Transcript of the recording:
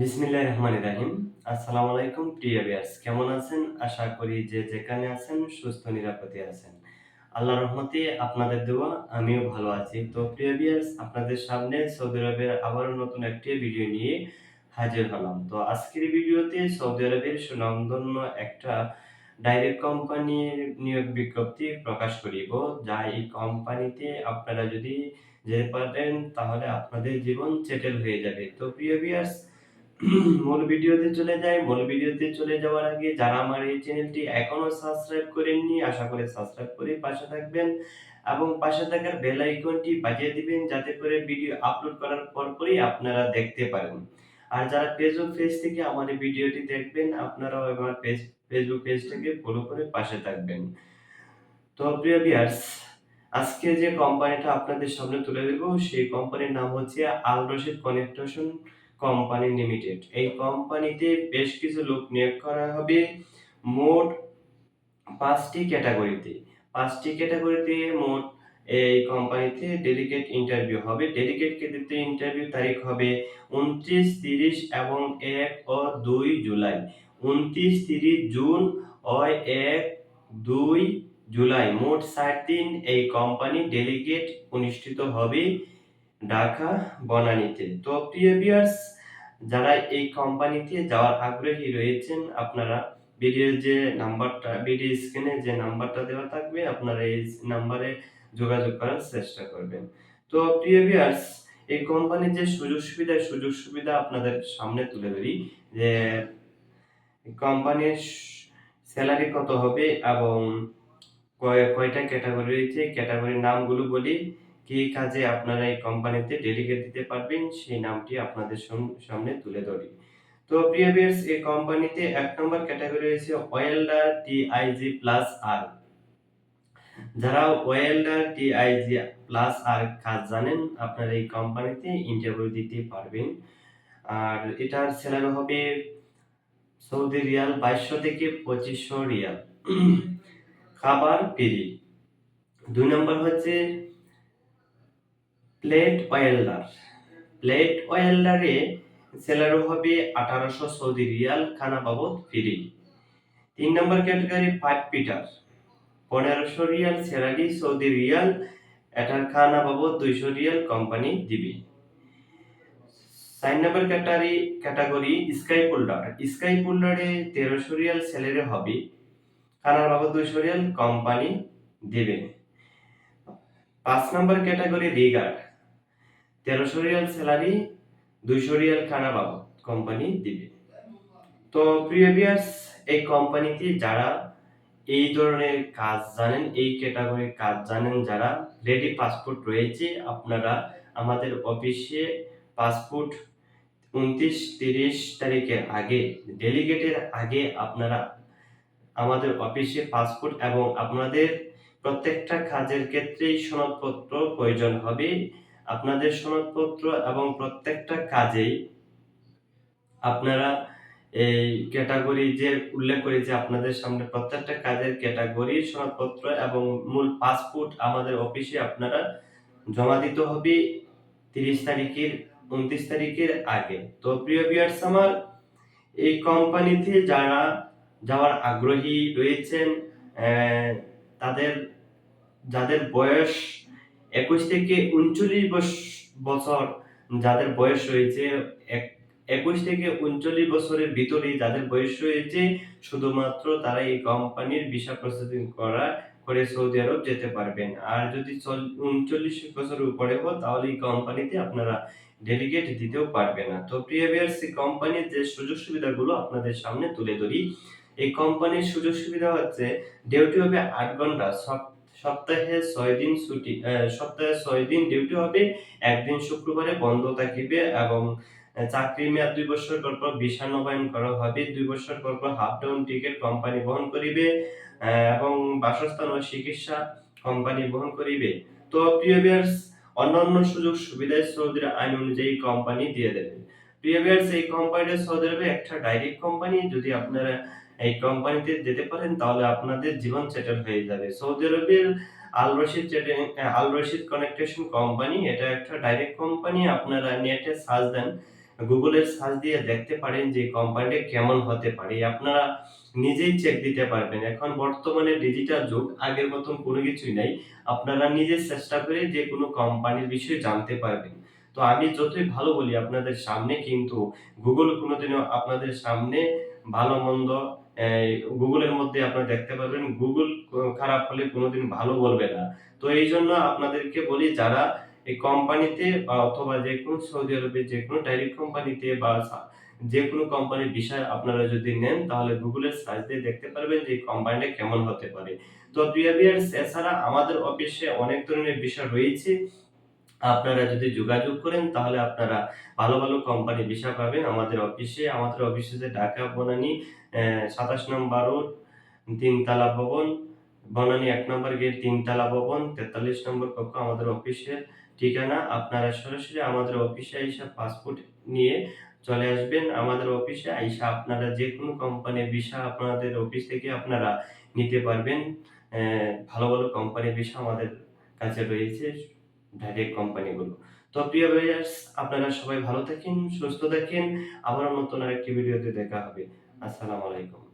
বিসমিল্লাহির রহমানির রাহিম। আসসালামু আলাইকুম, প্রিয় ভিউয়ার্স। কেমন আছেন? আশা করি যে যেখানে আছেন, সুস্থ, নিরাপদে আছেন। আল্লাহর রহমতে আপনাদের দোয়া, আমিও ভালো আছি। তো প্রিয় ভিউয়ার্স, আপনাদের সামনে সৌদি আরবের আবারও নতুন একটি ভিডিও নিয়ে হাজির হলাম। তো আজকের ভিডিওতে সৌদি আরবের সুনামধন্য একটা ডাইরেক্ট কোম্পানির নিয়োগ বিজ্ঞপ্তি প্রকাশ করিব, যা এই কোম্পানিতে আপনারা যদি যেতে পারেন তাহলে আপনাদের জীবন সেটেল হয়ে যাবে। তো প্রিয় ভিউয়ার্স মূল ভিডিওতে চলে যাই। মূল ভিডিওতে চলে যাওয়ার আগে যারা আমার এই চ্যানেলটি এখনও সাবস্ক্রাইব করেননি, আশা করি সাবস্ক্রাইব করে পাশে থাকবেন এবং পাশে থাকার বেল আইকনটি বাজিয়ে দিবেন যাতে করে ভিডিও আপলোড করার পরপরই আপনারা দেখতে পারেন। আর যারা ফেসবুক পেজ থেকে আমার এই ভিডিওটি দেখবেন, আপনারাও আমার পেজ ফেসবুক পেজটাকে ফলো করে পাশে থাকবেন। তো প্রিয় ভিউয়ার্স আজকে যে কোম্পানিটা আপনাদের সামনে তুলে দেব সেই কোম্পানির নাম হচ্ছে Al Rashid connection company limited এই কোম্পানিতে বেশ কিছু লোক নিয়োগ করা হবে মোট পাঁচটি ক্যাটাগরিতে পাঁচটি ক্যাটাগরিতে মোট এই কোম্পানিতে ডেলিগেট ইন্টারভিউ হবে। ডেলিগেট ক্ষেত্রে ইন্টারভিউ তারিখ হবে উনত্রিশ, তিরিশ এবং এক ও দুই জুলাই। উনত্রিশ, তিরিশ জুন ও এক, দুই জুলাই। মোট সাত দিন এই কোম্পানি ডেলিগেট অনুষ্ঠিত হবে। ঢাকা, বনানীতে। তো প্রিয় ভিউয়ার্স যারা এই কোম্পানিতে যাওয়ার আগ্রহী রয়েছেন, আপনারা ভিডিওর যে নাম্বারটা ভিডিও স্ক্রিনে যে নাম্বারটা দেওয়া থাকবে, আপনারা এই নাম্বারে যোগাযোগ করার চেষ্টা করবেন। তো প্রিয় ভিউয়ার্স এই কোম্পানির যে সুযোগ সুবিধা সুযোগ সুবিধা আপনাদের সামনে তুলে ধরি, যে কোম্পানির স্যালারি কত হবে এবং কয়, কয়টা ক্যাটাগরি রয়েছে? ক্যাটাগরির নামগুলো বলি। কি কাজে আপনারা এই কোম্পানিতে ডেলিগেট দিতে পারবেন, সেই নামটি আপনাদের সামনে তুলে ধরি। তো প্রিয় ভিউয়ার্স এই কোম্পানিতে এক নম্বর ক্যাটাগরি রয়েছে ওয়েল্ডার টিআইজি প্লাস আর যারা ওয়েল্ডার টিআইজি প্লাস আর কাজ জানেন, আপনারা এই কোম্পানিতে ইন্টারভিউ দিতে পারবেন। আর এটার স্যালারি হবে সৌদি রিয়াল বাইশশো থেকে পঁচিশশো রিয়াল। খাবার ফ্রি দুই নম্বর হচ্ছে প্লেট ওয়েল্ডার প্লেট ওয়েল্ডারে স্যালারি হবে আঠারোশো সৌদি রিয়াল খানা বাবদ ফ্রি তিন নম্বর ক্যাটাগরি পাইপ পিটার পনেরোশো রিয়াল স্যালারি সৌদি রিয়াল, এটার খানা বাবদ দুইশো রিয়াল কোম্পানি দিবে। চার নম্বর ক্যাটাগরি ক্যাটাগরি স্কাই পোল্ডার। স্কাই পোল্ডারে তেরোশো রিয়াল স্যালারি হবে, খানার বাবদ দুইশো রিয়াল কোম্পানি দেবে। পাঁচ নম্বর ক্যাটাগরি রিগার্ড। তেরোশো রিয়াল স্যালারি, দুইশো রিয়াল খানা বাবদ কোম্পানি দিবে? তো প্রিয় ভিউয়ার্স এই কোম্পানিতে যারা এই ধরনের কাজ জানেন, এই ক্যাটাগরির কাজ জানেন, যারা রেডি পাসপোর্ট রয়েছে, আপনারা আমাদের অফিসে পাসপোর্ট উনত্রিশ, তিরিশ তারিখের আগে ডেলিগেটের আগে আপনারা আমাদের অফিসে পাসপোর্ট এবং আপনাদের প্রত্যেকটা কাজের ক্ষেত্রেই সনদপত্র প্রয়োজন হবে। আপনাদের সনদপত্র এবং প্রত্যেকটা কাজেই আপনারা এই ক্যাটাগরি যে উল্লেখ করেছে আপনাদের সামনে, প্রত্যেকটা কাজের ক্যাটাগরি, সনদপত্র এবং মূল পাসপোর্ট আমাদের অফিসে আপনারা জমা দিতে হবে তিরিশ তারিখের, উনত্রিশ তারিখের আগে। তো প্রিয় বিয়ার্স আমার, এই কোম্পানিতে যারা যাওয়ার আগ্রহী রয়েছেন তাদের, যাদের বয়স একুশ থেকে উনচল্লিশ বছর যাদের বয়স রয়েছে একুশ থেকে উনচল্লিশ বছরের ভিতরে যাদের বয়স রয়েছে, শুধুমাত্র তারা এই কোম্পানির ভিসা প্রসেসিং করা করে সৌদি আরব যেতে পারবেন। আর যদি উনচল্লিশ বছরের উপরে হো তাহলে এই কোম্পানিতে আপনারা ডেলিগেট দিতেও পারবে না। তো প্রিয় এই কোম্পানির যে সুযোগ সুবিধাগুলো আপনাদের সামনে তুলে ধরি। এই কোম্পানির সুযোগ সুবিধা হচ্ছে ডিউটি হবে আট ঘণ্টা সপ্তাহে ছয় দিন ছুটি সপ্তাহে ছয় দিন ডিউটি হবে, একদিন শুক্রবারে বন্ধ থাকিবে এবং চাকরি মেয়াদ দুই বছর পর পর ভিসা নবায়ন করা হবে, দুই বছর পর পর হাফ ডাউন টিকিট কোম্পানি বহন করিবে এবং বাসস্থান ও চিকিৎসা কোম্পানি বহন করিবে। তো প্রিয় ভিউয়ার্স অন্যান্য সুযোগ সুবিধায় সৌদির আইন অনুযায়ী কোম্পানি দিয়ে দেবে। প্রিয় ভিউয়ার্স এই কোম্পানিটা সৌদি আরবে একটা ডাইরেক্ট কোম্পানি যদি আপনারা এই কোম্পানিতে যেতে পারেন, তাহলে আপনাদের জীবন সেটেল হয়ে যাবে। সৌদি আরবের Al Rashid Al Rashid connection company এটা একটা ডাইরেক্ট কোম্পানি আপনারা নেটে সার্চ দেন গুগলের সার্চ দিয়ে দেখতে পারেন যে কোম্পানিটা কেমন হতে পারে। আপনারা নিজেই চেক দিতে পারবেন। এখন বর্তমানে ডিজিটাল যুগ, আগের মতন কোনো কিছুই নাই। আপনারা নিজে চেষ্টা করে যে কোনো কোম্পানির বিষয়ে জানতে পারবেন। তো আমি যতই ভালো বলি আপনাদের সামনে, কিন্তু গুগল কোনোদিনও আপনাদের সামনে ভালো, মন্দ গুগলের মধ্যে আপনারা দেখতে পারবেন গুগল খারাপ হলে কোনোদিন ভালো বলবে না। তো এই জন্য আপনাদেরকে বলি, যারা এই কোম্পানিতে বা অথবা যে কোনো সৌদি আরবের যে কোনো ডাইরেক্ট কোম্পানিতে বা যে কোনো কোম্পানির বিষয় আপনারা যদি নেন, তাহলে গুগলের সার্চ দিয়ে দেখতে পারবেন যে কোম্পানিটা কেমন হতে পারে। তো প্রিয় ভিউয়ার্স এছাড়া আমাদের অফিসে অনেক ধরনের বিষয় রয়েছে। আপনারা যদি যোগাযোগ করেন, তাহলে আপনারা ভালো ভালো কোম্পানি ভিসা পাবেন। আমাদের অফিসে আমাদের অফিসে ঢাকা বনানি সাতাশ নম্বর তিনতলা ভবন। বনানী এক নম্বর গেট তিনতলা ভবন, তেতাল্লিশ নম্বর কক্ষ আমাদের অফিসের ঠিকানা। আপনারা সরাসরি আমাদের অফিসে এসে পাসপোর্ট নিয়ে চলে আসবেন। আমাদের অফিসে আইসা আপনারা যে কোনো কোম্পানির ভিসা আপনাদের অফিস থেকে আপনারা নিতে পারবেন। ভালো ভালো কোম্পানির ভিসা আমাদের কাছে রয়েছে। ডাইরেক্ট কোম্পানিগুলো তো প্রিয় ভাইয়ার্স আপনারা সবাই ভালো থাকেন, সুস্থ থাকেন। আবারও নতুন আরেকটি ভিডিওতে দেখা হবে। আসসালামু আলাইকুম।